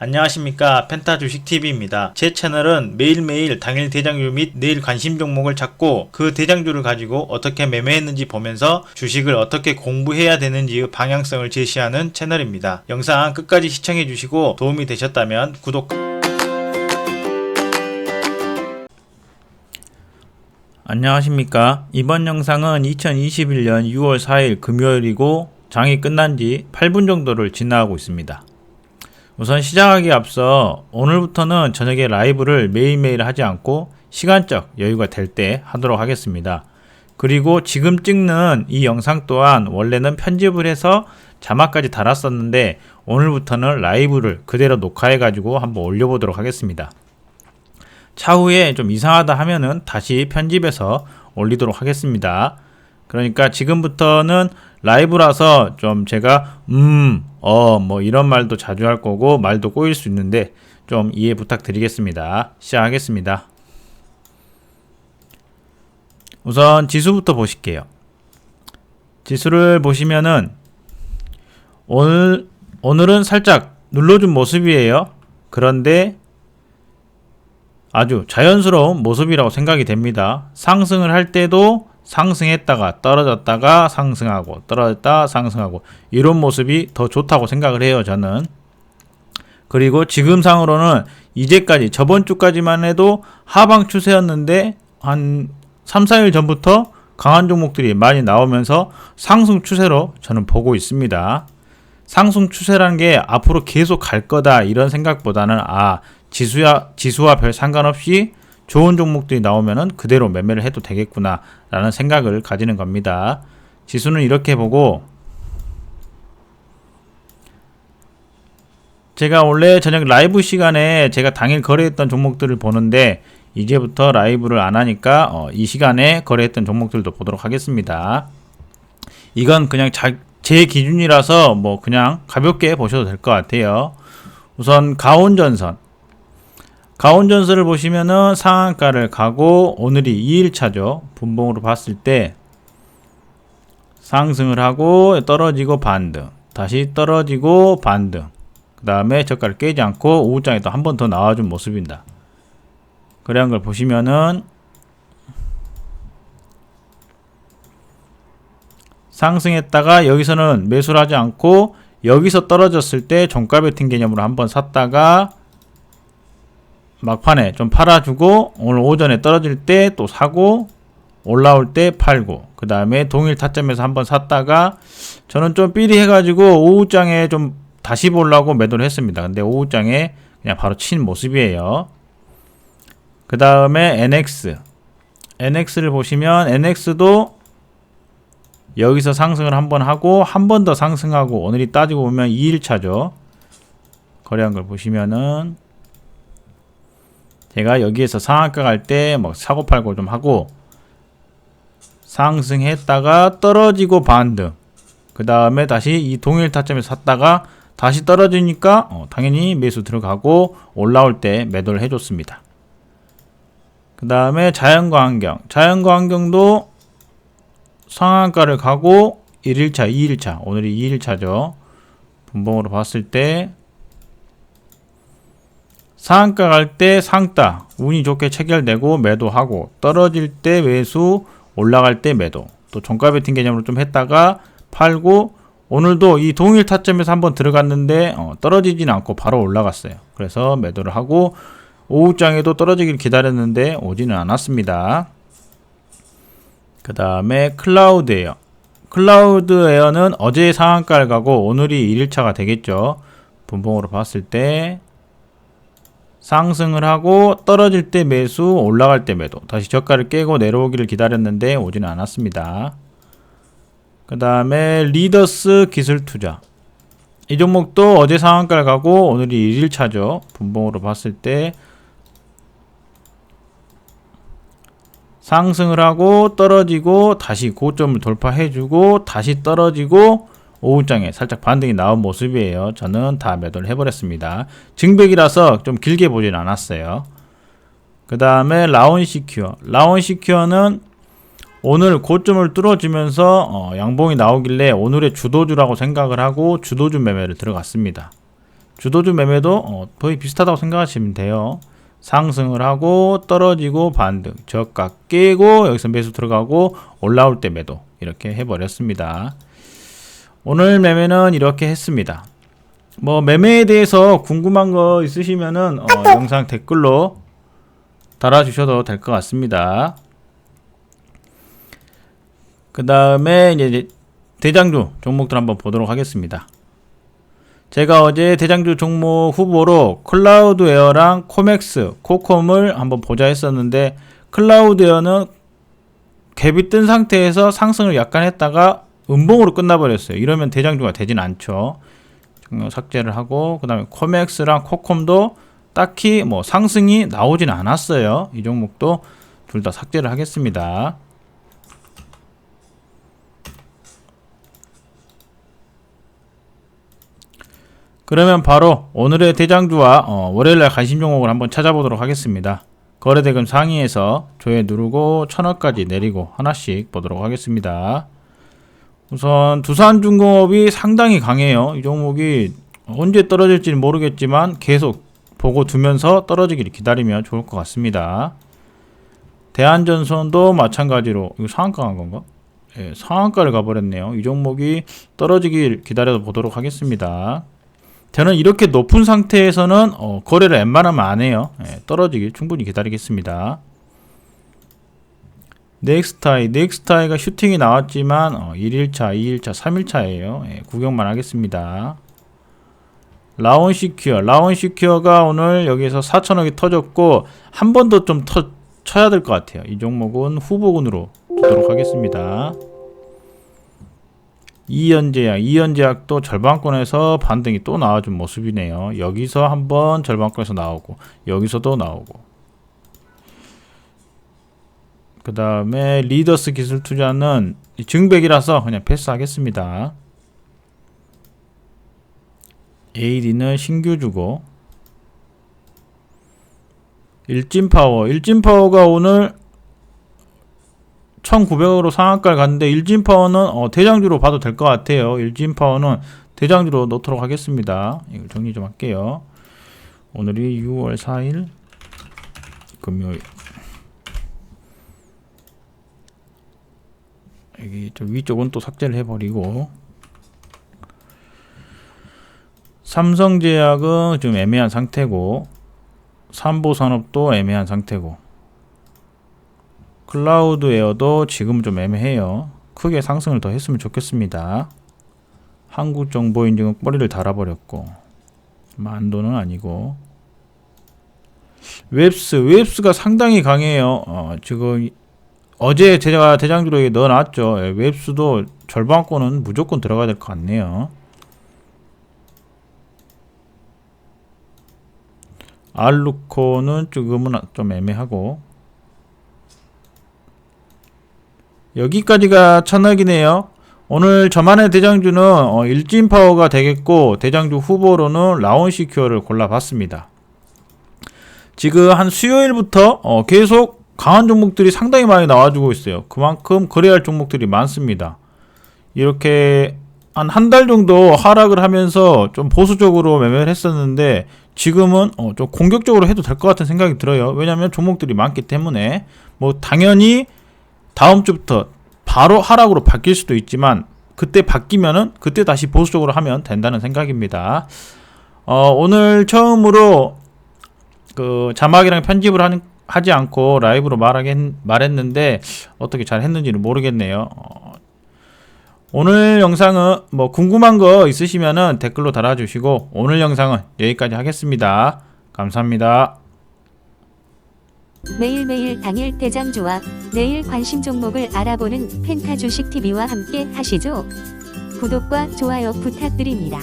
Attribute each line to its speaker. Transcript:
Speaker 1: 안녕하십니까 펜타 주식TV입니다. 제 채널은 매일매일 당일 대장주 및 내일 관심 종목을 찾고 그 대장주를 가지고 어떻게 매매했는지 보면서 주식을 어떻게 공부해야 되는지의 방향성을 제시하는 채널입니다. 영상 끝까지 시청해 주시고 도움이 되셨다면 구독 안녕하십니까 이번 영상은 2021년 6월 4일 금요일이고 장이 끝난 지 8분 정도를 지나고 있습니다. 우선 시작하기 앞서 오늘부터는 저녁에 라이브를 매일매일 하지 않고 시간적 여유가 될 때 하도록 하겠습니다. 그리고 지금 찍는 이 영상 또한 원래는 편집을 해서 자막까지 달았었는데 오늘부터는 라이브를 그대로 녹화해 가지고 한번 올려보도록 하겠습니다. 차후에 좀 이상하다 하면은 다시 편집해서 올리도록 하겠습니다. 그러니까 지금부터는 라이브라서 좀 제가 음, 어, 뭐 이런 말도 자주 할 거고 말도 꼬일 수 있는데 좀 이해 부탁드리겠습니다. 시작하겠습니다. 우선 지수부터 보실게요. 지수를 보시면은 오늘 오늘은 살짝 눌러준 모습이에요. 그런데 아주 자연스러운 모습이라고 생각이 됩니다. 상승을 할 때도 상승했다가 떨어졌다가 상승하고 떨어졌다 상승하고 이런 모습이 더 좋다고 생각을 해요 저는 그리고 지금 상으로는 이제까지 저번 주까지만 해도 하방 추세였는데 한 3, 4일 전부터 강한 종목들이 많이 나오면서 상승 추세로 저는 보고 있습니다. 상승 추세라는 게 앞으로 계속 갈 거다 이런 생각보다는 아 지수야 지수와 별 상관없이 좋은 종목들이 나오면은 그대로 매매를 해도 되겠구나 라는 생각을 가지는 겁니다. 지수는 이렇게 보고 제가 원래 저녁 라이브 시간에 제가 당일 거래했던 종목들을 보는데 이제부터 라이브를 안 하니까 어, 이 시간에 거래했던 종목들도 보도록 하겠습니다. 이건 그냥 자, 제 기준이라서 뭐 그냥 가볍게 보셔도 될 것 같아요. 우선 가온전선 가온전선을 보시면은 상한가를 가고 오늘이 2일차죠. 분봉으로 봤을 때 상승을 하고 떨어지고 반등 다시 떨어지고 반등 그 다음에 저가를 깨지 않고 오후장에 또 한 번 더 나와준 모습입니다. 그런 걸 보시면은 상승했다가 여기서는 매수를 하지 않고 여기서 떨어졌을 때 종가 베팅 개념으로 한번 샀다가 막판에 좀 팔아주고 오늘 오전에 떨어질 때 또 사고 올라올 때 팔고 그 다음에 동일 타점에서 한번 샀다가 저는 좀 삐리 해가지고 오후장에 좀 다시 보려고 매도를 했습니다. 근데 오후장에 그냥 바로 친 모습이에요. 그 다음에 NX NX를 보시면 NX도 여기서 상승을 한번 하고 한 번 더 상승하고 오늘이 따지고 보면 2일차죠. 거래한 걸 보시면은 제가 여기에서 상한가 갈때뭐 사고 팔고 좀 하고 상승했다가 떨어지고 반등. 그 다음에 다시 이 동일 타점에서 샀다가 다시 떨어지니까 어, 당연히 매수 들어가고 올라올 때 매도를 해줬습니다. 그 다음에 자연과 환경. 자연과 환경도 상한가를 가고 1일차 2일차. 오늘이 2일차죠. 분봉으로 봤을 때 상한가 갈 때 상따 운이 좋게 체결되고 매도하고 떨어질 때 매수 올라갈 때 매도 또 종가 베팅 개념으로 좀 했다가 팔고 오늘도 이 동일 타점에서 한번 들어갔는데 어, 떨어지진 않고 바로 올라갔어요. 그래서 매도를 하고 오후장에도 떨어지길 기다렸는데 오지는 않았습니다. 그 다음에 클라우드 에어 클라우드 에어는 어제 상한가를 가고 오늘이 1일차가 되겠죠. 분봉으로 봤을 때 상승을 하고 떨어질 때 매수, 올라갈 때 매도. 다시 저가를 깨고 내려오기를 기다렸는데 오지는 않았습니다. 그 다음에 리더스 기술 투자. 이 종목도 어제 상한가를 가고 오늘이 1일차죠. 분봉으로 봤을 때 상승을 하고 떨어지고 다시 고점을 돌파해주고 다시 떨어지고 오후장에 살짝 반등이 나온 모습이에요. 저는 다 매도를 해버렸습니다. 증백이라서 좀 길게 보진 않았어요. 그 다음에 라온 시큐어. 라온 시큐어는 오늘 고점을 뚫어주면서 어, 양봉이 나오길래 오늘의 주도주라고 생각을 하고 주도주 매매를 들어갔습니다. 주도주 매매도 어, 거의 비슷하다고 생각하시면 돼요. 상승을 하고 떨어지고 반등, 저가 깨고 여기서 매수 들어가고 올라올 때 매도 이렇게 해버렸습니다. 오늘 매매는 이렇게 했습니다. 뭐 매매에 대해서 궁금한 거 있으시면은 어, 영상 댓글로 달아주셔도 될 것 같습니다. 그 다음에 이제 대장주 종목들 한번 보도록 하겠습니다. 제가 어제 대장주 종목 후보로 클라우드 에어랑 코맥스, 코콤을 한번 보자 했었는데 클라우드 에어는 갭이 뜬 상태에서 상승을 약간 했다가 음봉으로 끝나버렸어요. 이러면 대장주가 되진 않죠. 삭제를 하고 그 다음에 코맥스랑 코콤도 딱히 뭐 상승이 나오진 않았어요. 이 종목도 둘 다 삭제를 하겠습니다. 그러면 바로 오늘의 대장주와 어, 월요일날 관심 종목을 한번 찾아보도록 하겠습니다. 거래대금 상위에서 조회 누르고 천원까지 내리고 하나씩 보도록 하겠습니다. 우선 두산중공업이 상당히 강해요. 이 종목이 언제 떨어질지는 모르겠지만 계속 보고 두면서 떨어지기를 기다리면 좋을 것 같습니다. 대한전선도 마찬가지로 이거 상한가 간 건가? 예, 상한가를 가버렸네요. 이 종목이 떨어지길 기다려 보도록 하겠습니다. 저는 이렇게 높은 상태에서는 어, 거래를 웬만하면 안 해요. 예, 떨어지길 충분히 기다리겠습니다. 넥스타이, 넥스타이가 슈팅이 나왔지만 어, 1일차, 2일차, 3일차예요. 예, 구경만 하겠습니다. 라온 시큐어, 라온 시큐어가 오늘 여기서 4천억이 터졌고 한 번 더 좀 쳐야 될 것 같아요. 이 종목은 후보군으로 두도록 하겠습니다. 이연제약, 이연제약도 절반권에서 반등이 또 나와준 모습이네요. 여기서 한번 절반권에서 나오고 여기서도 나오고 그 다음에 리더스 기술 투자는 증백이라서 그냥 패스하겠습니다. AD는 신규 주고 일진파워 일진파워가 오늘 1900으로 상한가를 갔는데 일진파워는 어, 대장주로 봐도 될 것 같아요. 일진파워는 대장주로 넣도록 하겠습니다. 이걸 정리 좀 할게요. 오늘이 6월 4일 금요일 여기 저 위쪽은 또 삭제를 해버리고 삼성제약은 좀 애매한 상태고 삼보산업도 애매한 상태고 클라우드 에어도 지금 좀 애매해요. 크게 상승을 더 했으면 좋겠습니다. 한국정보인증은 꼬리를 달아버렸고 만도는 아니고 웹스 웹스가 상당히 강해요. 어, 지금 어제 제가 대장주로 넣어놨죠. 예, 웹스도 절반권은 무조건 들어가야 될 것 같네요. 알루코는 조금은 좀 애매하고 여기까지가 천억이네요. 오늘 저만의 대장주는 어, 일진파워가 되겠고 대장주 후보로는 라온시큐어를 골라봤습니다. 지금 한 수요일부터 어, 계속 강한 종목들이 상당히 많이 나와주고 있어요. 그만큼 거래할 야 종목들이 많습니다. 이렇게 한 한 달 정도 하락을 하면서 좀 보수적으로 매매를 했었는데 지금은 어, 좀 공격적으로 해도 될 것 같은 생각이 들어요. 왜냐하면 종목들이 많기 때문에 뭐 당연히 다음 주부터 바로 하락으로 바뀔 수도 있지만 그때 바뀌면은 그때 다시 보수적으로 하면 된다는 생각입니다. 어, 오늘 처음으로 그 자막이랑 편집을 하는, 하지 않고 라이브로 말하긴 말했는데 어떻게 잘 했는지는 모르겠네요. 어, 오늘 영상은 뭐 궁금한 거 있으시면은 댓글로 달아주시고 오늘 영상은 여기까지 하겠습니다. 감사합니다.
Speaker 2: 매일매일 당일 대장주와 내일 관심 종목을 알아보는 펜타 주식 TV와 함께 하시죠. 구독과 좋아요 부탁드립니다.